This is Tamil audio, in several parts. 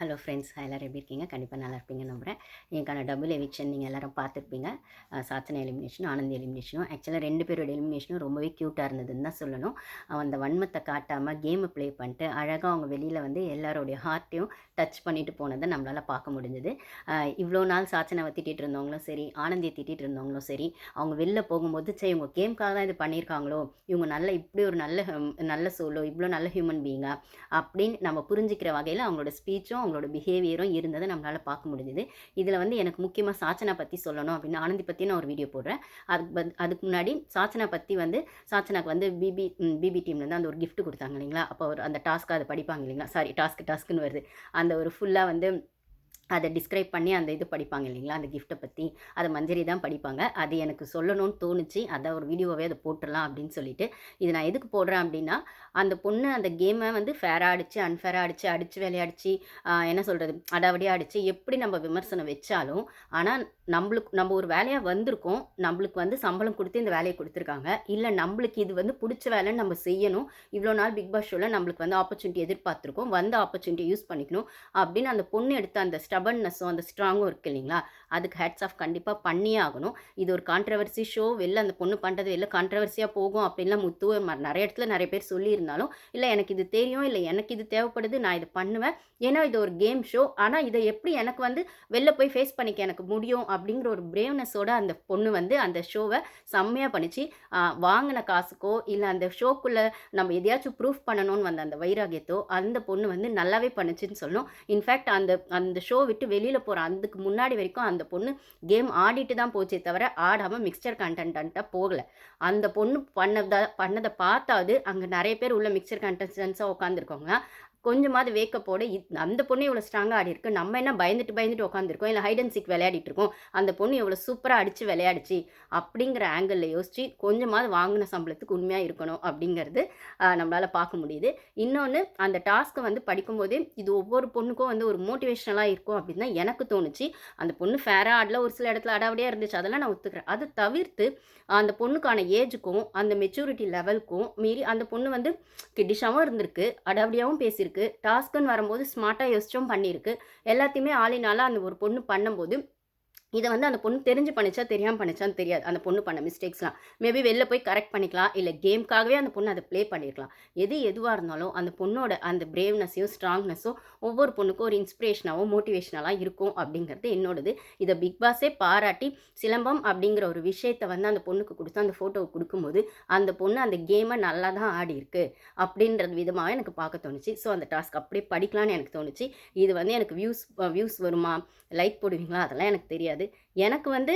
ஹலோ ஃப்ரெண்ட்ஸ் எல்லோரும் எப்படி இருக்கீங்க? கண்டிப்பாக நல்லா இருப்பீங்க நம்புகிறேன் எனக்கான டபுள் எவிக்ஷன் நீங்கள் எல்லாரும் பார்த்துருப்பீங்க. சாத்தனை எலிமினேஷன் எலிமினேஷனும் ஆனந்த் எலிமினேஷனும் ஆக்சுவலாக ரெண்டு பேரோட எலிமினேஷனும் ரொம்பவே க்யூட்டாக இருந்ததுன்னு தான் சொல்லணும். அந்த வன்மத்தை காட்டாமல் கேமை ப்ளே பண்ணிட்டு அழகாக அவங்க வெளியில் வந்து எல்லாரோடைய ஹார்ட்டையும் டச் பண்ணிட்டு போனதை நம்மளால் பார்க்க முடிஞ்சது. இவ்வளோ நாள் சாச்சனாவை திட்டிகிட்டு இருந்தவங்களும் சரி ஆனந்தியை திட்டிகிட்டு இருந்தவங்களும் சரி அவங்க வெளில போகும்போது சரி இவங்க கேமுக்காக தான் இது பண்ணியிருக்காங்களோ? இவங்க நல்ல இப்படி ஒரு நல்ல ஹம், நல்ல சோலோ இவ்வளோ நல்ல ஹியூமன் பீயிங்கா அப்படின்னு நம்ம புரிஞ்சுக்கிற வகையில் அவங்களோட ஸ்பீச்சும் அவங்களோட பிஹேவியரும் இருந்ததை நம்மளால் பார்க்க முடிஞ்சுது. இதில் வந்து எனக்கு முக்கியமாக சாச்சனா பற்றி சொல்லணும் அப்படின்னு ஆனந்தி பற்றி நான் ஒரு வீடியோ போடுறேன். அதுக்கு பத்- அதுக்கு முன்னாடி சாச்சனா பற்றி வந்து சாச்சனாக்கு வந்து பிபி பிபி டீம்லேருந்து அந்த ஒரு கிஃப்ட் கொடுத்தாங்க இல்லைங்களா? அப்போ ஒரு அந்த டாஸ்க்கு அதை படிப்பாங்க இல்லைங்களா? சாரி டாஸ்க்கு டாஸ்க்குன்னு வருது. அந்த ஒரு ஃபுல்லாக வந்து அதை டிஸ்கிரைப் பண்ணி அந்த இது படிப்பாங்க இல்லைங்களா? அந்த கிஃப்ட்டை பற்றி அதை மஞ்சரி தான் படிப்பாங்க. அது எனக்கு சொல்லணும்னு தோணுச்சு. அதை ஒரு வீடியோவே அதை போட்டுடலாம் அப்படின்னு சொல்லிட்டு இது நான் எதுக்கு போடுறேன் அப்படின்னா அந்த பொண்ணு அந்த கேமை வந்து ஃபேராக அடிச்சு அன்ஃபேராக அடித்து அடித்து விளையாடிச்சு என்ன சொல்கிறது அடாவடியாக அடித்து எப்படி நம்ம விமர்சனம் வச்சாலும் ஆனால் நம்மளுக்கு நம்ம ஒரு வேலையாக வந்திருக்கோம் நம்மளுக்கு வந்து சம்பளம் கொடுத்து இந்த வேலையை கொடுத்துருக்காங்க. இல்லை நம்மளுக்கு இது வந்து பிடிச்ச வேலைன்னு நம்ம செய்யணும். இவ்வளோ நாள் பிக் பாஸ் ஷோவில் நம்மளுக்கு வந்து ஆப்பர்ச்சுனிட்டி எதிர்பார்த்துருக்கோம். வந்த ஆப்பர்ச்சுனிட்டி யூஸ் பண்ணிக்கணும். அப்படின்னு அந்த பொண்ணு எடுத்த அந்த ஸ்டபன்னஸும் அந்த ஸ்ட்ராங்கும் இருக்கு இல்லைங்களா? அதுக்கு ஹேட்ஸ் ஆஃப் கண்டிப்பாக பண்ணியே ஆகணும். இது ஒரு கான்ட்ரவர்சி ஷோ வெளில அந்த பொண்ணு பண்ணுறது வெளில கான்ட்ரவர்சியாக போகும் அப்படின்லாம் முத்து ம- நிறைய இடத்துல நிறைய பேர் சொல்லியிருந்தாலும் இல்லை எனக்கு இது தெரியும். இல்லை எனக்கு இது தேவைப்படுது. நான் இது பண்ணுவேன். ஏன்னா இது ஒரு கேம் ஷோ ஆனால் இதை எப்படி எனக்கு வந்து வெளில போய் ஃபேஸ் பண்ணிக்க எனக்கு முடியும் அப்படிங்கிற ஒரு பிரேவ்னஸோட அந்த பொண்ணு வந்து அந்த ஷோவை செம்மையாக பண்ணிச்சு. வாங்கின காசுக்கோ இல்லை அந்த ஷோக்குள்ளே நம்ம எதையாச்சும் ப்ரூஃப் பண்ணணும்னு வந்த அந்த வைராகியத்தோ அந்த பொண்ணு வந்து நல்லாவே பண்ணுச்சுன்னு சொல்லணும் இன்ஃபேக்ட் அந்த அந்த ஷோ விட்டு வெளியில் போகிற அதுக்கு முன்னாடி வரைக்கும் அந்த பொண்ணு கேம் ஆடிட்டு தான் போச்சே தவிர ஆடாமல் மிக்சர் கண்டென்ட்டாக போகலை. அந்த பொண்ணு பண்ணதை பண்ணதை பார்த்தாவது அங்கே நிறைய பேர் உள்ள மிக்சர் கண்டென்டன்ஸாக உட்காந்துருக்கோங்க கொஞ்சமாவது வேக்கப்போட அந்த பொண்ணு இவ்வளோ ஸ்ட்ராங்காக ஆடி இருக்கு நம்ம என்ன பயந்துட்டு பயந்துட்டு உட்காந்துருக்கோம் இல்லை ஹைட் அண்ட் சீக் விளையாடிட்டு இருக்கோம் அந்த பொண்ணு இவ்வளோ சூப்பராக அடித்து விளையாடிச்சு? அப்படிங்கிற ஆங்கிளில் யோசிச்சு கொஞ்சமாவது வாங்கின சம்பளத்துக்கு உண்மையாக இருக்கணும் அப்படிங்கிறது நம்மளால் பார்க்க முடியுது. இன்னொன்று அந்த டாஸ்க்கை வந்து படிக்கும்போதே இது ஒவ்வொரு பொண்ணுக்கும் வந்து ஒரு மோட்டிவேஷனலாக இருக்கும் அப்படின்னு தான் எனக்கு தோணுச்சு. அந்த பொண்ணு ஃபேராக ஆடல. ஒரு சில இடத்துல அடாவடியாக இருந்துச்சு. அதெல்லாம் நான் ஒத்துக்கிறேன். அதை தவிர்த்து அந்த பொண்ணுக்கான ஏஜுக்கும் அந்த மெச்சூரிட்டி லெவலுக்கும் மீறி அந்த பொண்ணு வந்து கிட்டிஷாகவும் இருந்திருக்கு. அடாவடியாகவும் பேசியிருக்கு. டாஸ்க்குன்னு வரும்போது ஸ்மார்ட்டாக யோசிச்சும் பண்ணியிருக்கு எல்லாத்தையுமே ஆளினால அந்த ஒரு பொண்ணு பண்ணும்போது இதை வந்து அந்த பொண்ணு தெரிஞ்சு பண்ணிச்சா தெரியாமல் பண்ணிச்சான்னு தெரியாது. அந்த பொண்ணு பண்ண மிஸ்டேக்ஸ்லாம் மேபி வெளில போய் கரெக்ட் பண்ணிக்கலாம். இல்லை கேம்க்காகவே அந்த பொண்ணு அதை ப்ளே பண்ணியிருக்கலாம் எது எதுவாக இருந்தாலும் அந்த பொண்ணோட அந்த பிரேவ்னஸையும் ஸ்ட்ராங்னஸும் ஒவ்வொரு பொண்ணுக்கும் ஒரு இன்ஸ்பிரேஷனாகவும் மோட்டிவேஷனலாக இருக்கும் அப்படிங்கிறது என்னோடது. இதை பிக் பாஸே பாராட்டி சிலம்பம் அப்படிங்கிற ஒரு விஷயத்தை வந்து அந்த பொண்ணுக்கு கொடுத்து அந்த ஃபோட்டோவை கொடுக்கும்போது அந்த பொண்ணு அந்த கேமை நல்லா தான் ஆடி இருக்கு அப்படின்றது விதமாக எனக்கு பார்க்க தோணுச்சு. ஸோ அந்த டாஸ்க் அப்படியே படிக்கலாம்னு எனக்கு தோணுச்சு. இது வந்து எனக்கு வியூஸ் வியூஸ் வருமா? லைக் போடுவீங்களா? அதெல்லாம் எனக்கு தெரியாது. எனக்கு வந்து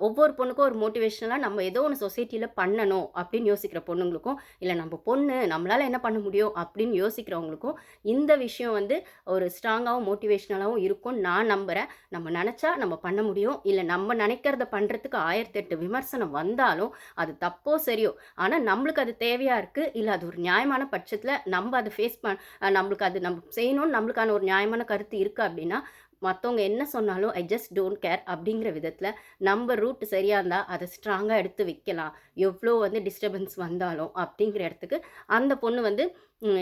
ஒவ்வொரு பொண்ணுக்கும் ஒரு மோட்டிவேஷனலாக நம்ம ஏதோ ஒன்று சொசைட்டியில் பண்ணணும் அப்படின்னு யோசிக்கிற பொண்ணுங்களுக்கும் இல்லை நம்ம பொண்ணு நம்மளால் என்ன பண்ண முடியும் அப்படின்னு யோசிக்கிறவங்களுக்கும் இந்த விஷயம் வந்து ஒரு ஸ்ட்ராங்காகவும் மோட்டிவேஷ்னலாகவும் இருக்கும்னு நான் நம்புகிறேன் நம்ம நினச்சா நம்ம பண்ண முடியும். இல்லை நம்ம நினைக்கிறத பண்ணுறதுக்கு ஆயிரத்தெட்டு விமர்சனம் வந்தாலும் அது தப்போ சரியோ ஆனால் நம்மளுக்கு அது தேவையாக இருக்குது இல்லை அது ஒரு நியாயமான பட்சத்தில் நம்ம அதை ஃபேஸ் பண் நம்மளுக்கு அது நம்ம செய்யணும்னு நம்மளுக்கான ஒரு நியாயமான கருத்து இருக்குது அப்படின்னா மற்றவங்க என்ன சொன்னாலும் ஐ ஜஸ்ட் டோன்ட் கேர் அப்படிங்கிற விதத்தில் நம்ம ரூட் சரியாக இருந்தால் அதை ஸ்ட்ராங்காக எடுத்து வைக்கலாம். எவ்வளோ வந்து டிஸ்டர்பன்ஸ் வந்தாலும் அப்படிங்கிற இடத்துக்கு அந்த பொண்ணு வந்து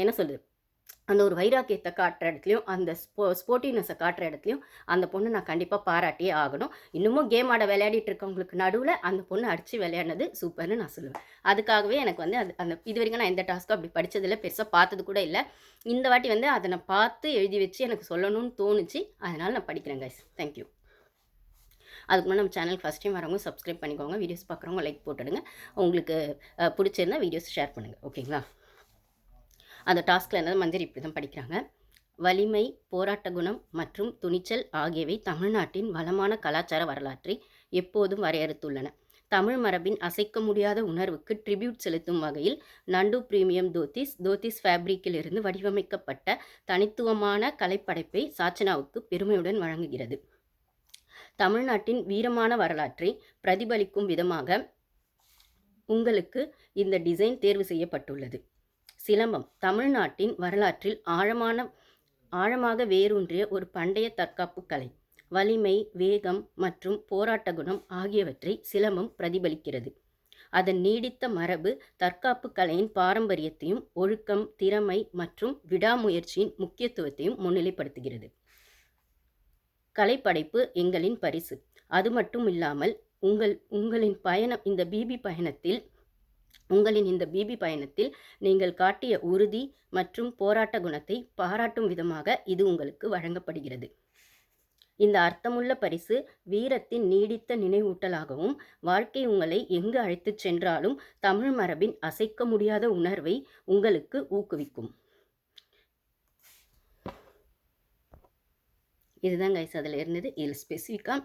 என்ன சொல்லுது? அந்த ஒரு வைராக்கியத்தை காட்டுற இடத்துலையும் அந்த ஸ்போ ஸ்போர்ட்டினஸை காட்டுற இடத்துலையும் அந்த பொண்ணு நான் கண்டிப்பாக பாராட்டியே ஆகணும். இன்னமும் கேம் ஆட விளையாடிட்டு இருக்கவங்களுக்கு நடுவில் அந்த பொண்ணு அடித்து விளையாடினது சூப்பர்னு நான் சொல்லுவேன். அதுக்காகவே எனக்கு வந்து அது அந்த இது வரைக்கும் நான் எந்த டாஸ்க்கும் அப்படி படித்ததில் பெருசாக பார்த்தது கூட இல்லை. இந்த வாட்டி வந்து அதை நான் பார்த்து எழுதி வச்சு எனக்கு சொல்லணும்னு தோணுச்சு. அதனால் நான் படிக்கிறேன் கைஸ் தேங்க்யூ அதுக்கு முன்னாடி நம்ம சேனல் ஃபஸ்ட் டைம் வரவங்க சப்ஸ்கிரைப் பண்ணிக்கோங்க. வீடியோஸ் பார்க்குறவங்க லைக் போட்டுடுங்க. உங்களுக்கு பிடிச்சிருந்தா வீடியோஸ் ஷேர் பண்ணுங்கள் ஓகேங்களா அந்த டாஸ்கில் என்ன மஞ்சரி இப்படி தான் படிக்கிறாங்க. வலிமை போராட்ட குணம் மற்றும் துணிச்சல் ஆகியவை தமிழ்நாட்டின் வளமான கலாச்சார வரலாற்றை எப்போதும் வரையறுத்துள்ளன. தமிழ் மரபின் அசைக்க முடியாத உணர்வுக்கு ட்ரிபியூட் செலுத்தும் வகையில் நண்டு பிரீமியம் தோத்திஸ் தோத்திஸ் ஃபேப்ரிக்கிலிருந்து வடிவமைக்கப்பட்ட தனித்துவமான கலைப்படைப்பை சாச்சனாவுக்கு பெருமையுடன் வழங்குகிறது. தமிழ்நாட்டின் வீரமான வரலாற்றை பிரதிபலிக்கும் விதமாக உங்களுக்கு இந்த டிசைன் தேர்வு செய்யப்பட்டுள்ளது. சிலம்பம் தமிழ்நாட்டின் வரலாற்றில் ஆழமான ஆழமாக வேரூன்றிய ஒரு பண்டைய தற்காப்பு கலை. வலிமை வேகம் மற்றும் போராட்ட குணம் ஆகியவற்றை சிலம்பம் பிரதிபலிக்கிறது. அதன் நீடித்த மரபு தற்காப்பு கலையின் பாரம்பரியத்தையும் ஒழுக்கம் திறமை மற்றும் விடாமுயற்சியின் முக்கியத்துவத்தையும் முன்னிலைப்படுத்துகிறது. கலைப்படைப்பு எங்களின் பரிசு. அது மட்டும் இல்லாமல் உங்கள் உங்களின் பயணம் இந்த பிபி பயணத்தில் உங்களின் இந்த பிபி பயணத்தில் நீங்கள் காட்டிய உறுதி மற்றும் போராட்ட குணத்தை பாராட்டும் விதமாக இது உங்களுக்கு வழங்கப்படுகிறது. இந்த அர்த்தமுள்ள பரிசு வீரத்தின் நீடித்த நினைவூட்டலாகவும் வாழ்க்கை உங்களை எங்கு அழைத்துச் சென்றாலும் தமிழ் மரபின் அசைக்க முடியாத உணர்வை உங்களுக்கு ஊக்குவிக்கும். இதுதான் கைஸ் அதில் இருந்தது. இதில் ஸ்பெசிஃபிக்காக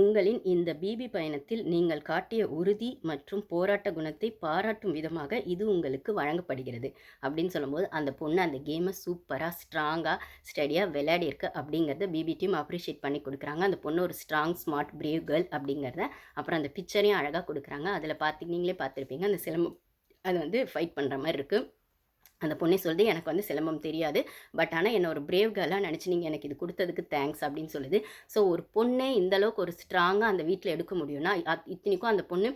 உங்களின் இந்த பிபி பயணத்தில் நீங்கள் காட்டிய உறுதி மற்றும் போராட்ட குணத்தை பாராட்டும் விதமாக இது உங்களுக்கு வழங்கப்படுகிறது. அப்படின்னு சொல்லும்போது அந்த பொண்ணு அந்த கேமை சூப்பராக ஸ்ட்ராங்காக ஸ்டடியாக விளையாடிருக்கு அப்படிங்கிறத பிபி டீம் அப்ரிஷியேட் பண்ணி கொடுக்குறாங்க. அந்த பொண்ணு ஒரு ஸ்ட்ராங் ஸ்மார்ட் பிரேவ் கேர்ள் அப்படிங்கிறத அப்புறம் அந்த பிக்சரையும் அழகாக கொடுக்குறாங்க. அதில் பார்த்து நீங்களே பார்த்துருப்பீங்க. அந்த சிலம்பம் அது வந்து ஃபைட் பண்ணுற மாதிரி இருக்குது அந்த பொண்ணே சொல்லுது எனக்கு வந்து சிலம்பம் தெரியாது. பட் ஆனால் என்னை ஒரு பிரேவ் கேர்லாக நினச்சி நீங்கள் எனக்கு இது கொடுத்ததுக்கு தேங்க்ஸ் அப்படின்னு சொல்லுது. ஸோ ஒரு பொண்ணே இந்தளவுக்கு ஒரு ஸ்ட்ராங்காக அந்த வீட்டில் எடுக்க முடியும்னா இத்தனைக்கும் அந்த பொண்ணு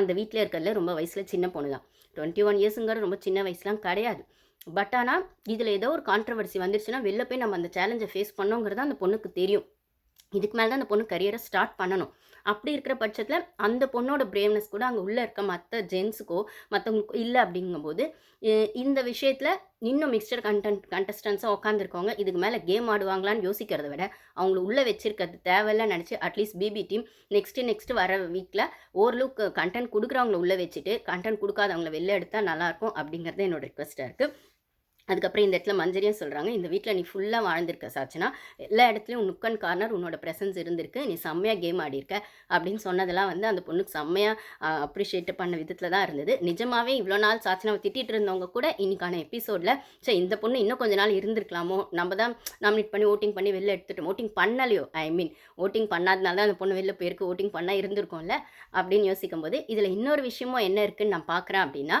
அந்த வீட்டில் இருக்கிறதுல ரொம்ப வயசில் சின்ன பொண்ணு தான் டுவெண்ட்டி ஒன் இயர்ஸுங்கிற ரொம்ப சின்ன வயசுலாம் கிடையாது. பட் ஆனால் இதில் ஏதோ ஒரு கான்ட்ரவர்சி வந்துருச்சுன்னா வெளில போய் நம்ம அந்த சேலஞ்சை ஃபேஸ் பண்ணோங்கிறது அந்த பொண்ணுக்கு தெரியும். இதுக்கு மேலே தான் அந்த பொண்ணு கரியரை ஸ்டார்ட் பண்ணணும். அப்படி இருக்கிற பட்சத்தில் அந்த பொண்ணோட பிரேவ்னஸ் கூட அங்கே உள்ளே இருக்க மற்ற ஜென்ஸுக்கோ மற்றவங்களுக்கோ இல்லை அப்படிங்கும்போது இந்த விஷயத்தில் இன்னும் மிக்சர் கண்டென்ட் கண்டஸ்டன்ஸாக உட்காந்துருக்கவங்க இதுக்கு மேலே கேம் ஆடுவாங்களான்னு யோசிக்கிறத விட அவங்கள உள்ளே வச்சிருக்கிறது தேவையில்ல நினச்சி at least BB team next next வர வீக்கில் ஓரளவுக்கு கண்டென்ட் கொடுக்குறவங்கள உள்ளே வச்சுட்டு கண்டென்ட் கொடுக்காதவங்கள வெளில எடுத்தால் நல்லாயிருக்கும் அப்படிங்கிறது என்னோட ரிக்வஸ்ட்டாக இருக்குது அதுக்கப்புறம் இந்த இடத்துல மஞ்சரியும் சொல்கிறாங்க இந்த வீட்டில் நீ ஃபுல்லாக வாழ்ந்திருக்க சாச்சினா எல்லா இடத்துலையும் நுக்கன் கார்னர் உன்னோட ப்ரெசன்ஸ் இருந்திருக்கு. நீ செம்மையாக கேம் ஆடிருக்க அப்படின்னு சொன்னதெல்லாம் வந்து அந்த பொண்ணுக்கு செம்மையாக அப்ரிஷியேட் பண்ண விதத்தில் தான் இருந்தது. நிஜமாகவே இவ்வளோ நாள் சாச்சனாவை திட்டிகிட்டு இருந்தவங்க கூட இன்னைக்கான எபிசோடில் சரி இந்த பொண்ணு இன்னும் கொஞ்ச நாள் இருந்திருக்கலாமோ? நம்ம தான் நாமினேட் பண்ணி ஓட்டிங் பண்ணி வெளில எடுத்துட்டோம். ஓட்டிங் பண்ணலையோ? ஐ மீன் ஓட்டிங் பண்ணாதனால தான் அந்த பொண்ணு வெளில போயிருக்கு. ஓட்டிங் பண்ணால் இருந்திருக்கோம்ல? அப்படின்னு யோசிக்கும் போது இதில் இன்னொரு விஷயமும் என்ன இருக்குன்னு நான் பார்க்குறேன் அப்படின்னா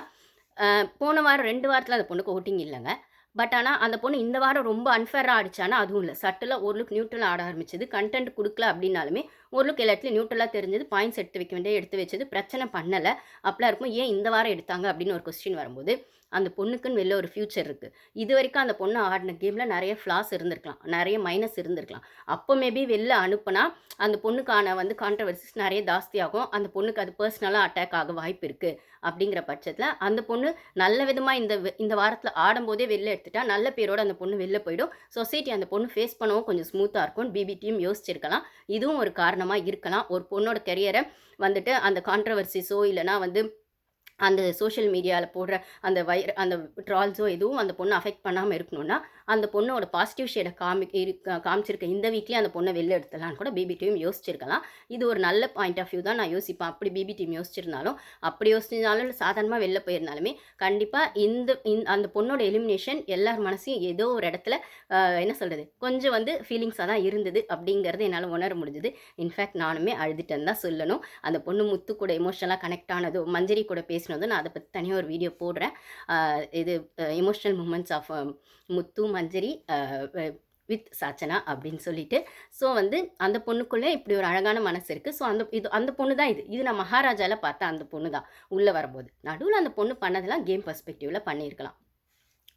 போன வாரம் ரெண்டு வாரத்தில் அந்த பொண்ணுக்கு ஓட்டிங் இல்லைங்க. பட் ஆனால் அந்த பொண்ணு இந்த வாரம் ரொம்ப அன்ஃபேராக ஆடிச்சானா அதுவும் இல்லை. சட்டில் ஒரு நியூட்ரல் ஆட ஆரம்பிச்சது. கண்டென்ட் கொடுக்கல அப்படின்னாலுமே ஒரு லுக் நியூட்ரலாக தெரிஞ்சது பாயிண்ட்ஸ் எடுத்து வைக்க வேண்டிய எடுத்து வச்சது பிரச்சனை பண்ணலை. அப்படிலாம் இருக்கும். ஏன் இந்த வாரம் எடுத்தாங்க? அப்படின்னு ஒரு கொஸ்டின் வரும்போது அந்த பொண்ணுக்குன்னு வெளில ஒரு ஃப்யூச்சர் இருக்குது இது வரைக்கும் அந்த பொண்ணு ஆடின கேமில் நிறைய ஃப்ளாஸ் இருந்திருக்கலாம். நிறைய மைனஸ் இருந்திருக்கலாம். அப்போ மேபி வெளில அனுப்புனா அந்த பொண்ணுக்கான வந்து கான்ட்ரவர்சிஸ் நிறைய ஜாஸ்தியாகும். அந்த பொண்ணுக்கு அது பர்சனலாக அட்டாக் ஆக வாய்ப்பு இருக்குது அப்படிங்கிற பட்சத்தில் அந்த பொண்ணு நல்ல விதமாக இந்த இந்த வாரத்தில் ஆடும்போதே வெளில எடுத்துட்டா நல்ல பேரோடு அந்த பொண்ணு வெளில போயிடும். சொசைட்டி அந்த பொண்ணு ஃபேஸ் பண்ணவும் கொஞ்சம் ஸ்மூத்தாக இருக்கும். பிபி டீம் யோசிச்சிருக்கலாம். இதுவும் ஒரு காரணம். காரணமாக இருக்கலாம். ஒரு பொண்ணோட கெரியரை வந்துட்டு அந்த கான்ட்ரவர்சிஸோ இல்லைனா வந்து அந்த சோஷியல் மீடியாவில் போடுற அந்த வைர அந்த ட்ரால்ஸோ எதுவும் அந்த பொண்ணை அஃபெக்ட் பண்ணாமல் இருக்கணும்னா அந்த பொண்ணோட பாசிட்டிவ் ஷேடை காமி காமிச்சிருக்க இந்த வீக்லேயே அந்த பொண்ணை வெளில எடுத்தலான்னு கூட பிபி டீம் யோசிச்சிருக்கலாம். இது ஒரு நல்ல பாயிண்ட் ஆஃப் வியூ தான் நான் யோசிப்பேன். அப்படி பிபி டீம் யோசிச்சிருந்தாலும் அப்படி யோசிச்சிருந்தாலும் சாதாரணமாக வெளில போயிருந்தாலுமே கண்டிப்பாக இந்த அந்த பொண்ணோட எலிமினேஷன் எல்லார் மனசையும் ஏதோ ஒரு இடத்துல என்ன சொல்கிறது கொஞ்சம் வந்து ஃபீலிங்ஸாக தான் இருந்தது அப்படிங்கிறது என்னால் உணர முடிஞ்சது. இன்ஃபேக்ட் நானுமே அழுதுட்டேன்னு தான் சொல்லணும். அந்த பொண்ணு முத்து கூட எமோஷனலாக கனெக்ட் ஆனதோ மஞ்சரி கூட பேசினதும் நான் அதை பற்றி தனியாக ஒரு வீடியோ போடுறேன். இது emotional moments of Muthu Manjari with Sachana அப்படின்னு சொல்லிட்டு. ஸோ வந்து அந்த பொண்ணுக்குள்ளே இப்படி ஒரு அழகான மனசு இருக்குது ஸோ அந்த இது அந்த பொண்ணு தான் இது. இது நான் மகாராஜாவில் பார்த்தா அந்த பொண்ணு தான் உள்ளே வரும்போது. நடுவில் அந்த பொண்ணு பண்ணதெல்லாம் கேம் பர்ஸ்பெக்டிவில் பண்ணியிருக்கலாம்.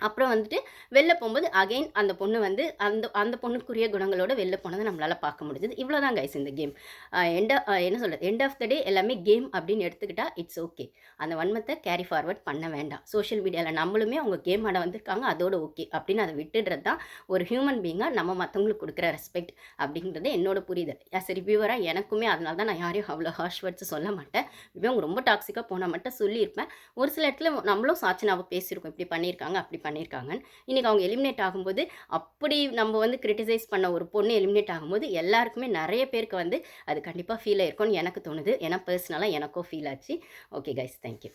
அப்புறம் வந்துட்டு வெளில போகும்போது அகைன் அந்த பொண்ணு வந்து அந்த அந்த பொண்ணுக்குரிய குணங்களோட வெளில போனதை நம்மளால் பார்க்க முடிஞ்சது. இவ்வளோ தான் கைஸ் இந்த கேம் எண்ட் என்ன சொல்கிறது எண்ட் ஆஃப் த டே எல்லாமே கேம் அப்படின்னு எடுத்துக்கிட்டால் இட்ஸ் ஓகே அந்த வன்மத்தை கேரி ஃபார்வர்ட் பண்ண வேண்டாம். சோஷியல் மீடியாவில் நம்மளுமே அவங்க கேம் ஆட வந்திருக்காங்க அதோட ஓகே அப்படின்னு அதை விட்டுடுறது தான் ஒரு ஹியூமன் பீங்காக நம்ம மற்றவங்களுக்கு கொடுக்குற ரெஸ்பெக்ட் அப்படிங்கிறது என்னோட புரிதல். ஆஸ் ரிவ்யூவராக எனக்குமே அதனால தான் நான் யாரையும் அவ்வளோ ஹார்ஷ் வேர்ட்ஸ் சொல்ல மாட்டேன். இவங்க ரொம்ப டாக்ஸிக்காக போனால் மட்டும் சொல்லியிருப்பேன். ஒரு சில இடத்துல நம்மளும் சாட்சினாவை பேசியிருக்கோம். இப்படி பண்ணியிருக்காங்க அப்படி பண்ணி பண்ணியிருக்காங்க இன்றைக்கி அவங்க எலிமினேட் ஆகும்போது அப்படி நம்ம வந்து கிரிட்டிசைஸ் பண்ண ஒரு பொண்ணு எலிமினேட் ஆகும்போது எல்லாருக்குமே நிறைய பேருக்கு வந்து அது கண்டிப்பாக ஃபீல் ஆயிருக்கும்னு எனக்கு தோணுது. ஏன்னா பர்சனலாக எனக்கும் ஃபீல் ஆச்சு. Okay guys thank you